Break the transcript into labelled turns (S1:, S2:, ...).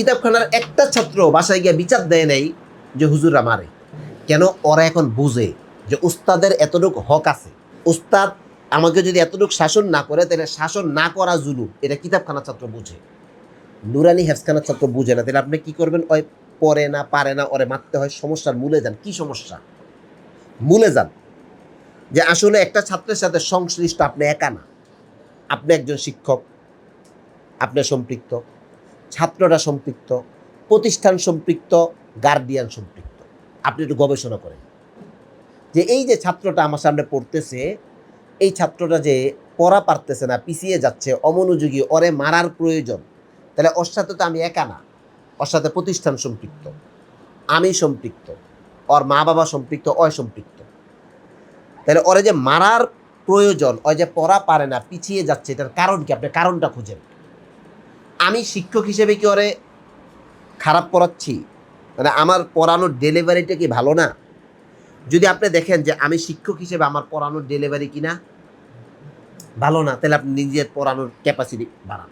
S1: কিতাবখানার একটা ছাত্র বাসায় গিয়ে বিচার দেয় নাই যে হুজুররা মারে। কেন? ওরা এখন বুঝে যে উস্তাদের এতটুকু হক আছে। উস্তাদ আমাকে যদি এতটুকু শাসন না করে, তাহলে শাসন না করা জুলু এটা কিতাবখানার ছাত্র বুঝে। নুরানি হেফসখানার ছাত্র বুঝে না। তাহলে আপনি কি করবেন? ওই পরে না, পারে না, ওরে মারতে হয়, সমস্যার মূলে যান। কি সমস্যা? মূলে যান। যে আসলে একটা ছাত্রের সাথে সংশ্লিষ্ট আপনি একা না। আপনি একজন শিক্ষক, আপনি সম্পৃক্ত। ছাত্ররা সম্পৃক্ত, প্রতিষ্ঠান সম্পৃক্ত গার্ডিয়ান সম্পৃক্ত। আপনি একটু গবেষণা করেন। যে এই যে ছাত্রটা আমার সামনে পড়তেছে, এই ছাত্রটা যে পড়া পারতেছে না, পিছিয়ে যাচ্ছে, অমনোযোগী, ওরে মারার প্রয়োজন, তাহলে ওর সাথে তো আমি একা না। ওর সাথে প্রতিষ্ঠান সম্পৃক্ত, আমি সম্পৃক্ত, ওর মা বাবা সম্পৃক্ত অয় সম্পৃক্ত। তাহলে ওরে যে মারার প্রয়োজন, ওই যে পড়া পারে না, পিছিয়ে যাচ্ছে, এটার কারণ কি? আপনি কারণটা খুঁজেন। আমি শিক্ষক হিসেবে কি করে খারাপ পড়াচ্ছি মানে আমার পড়ানোর ডেলিভারিটা কি ভালো না? যদি আপনি দেখেন যে আমি শিক্ষক হিসেবে আমার পড়ানোর ডেলিভারি কিনা, ভালো না, তাহলে আপনি নিজের পড়ানোর ক্যাপাসিটি বাড়ান।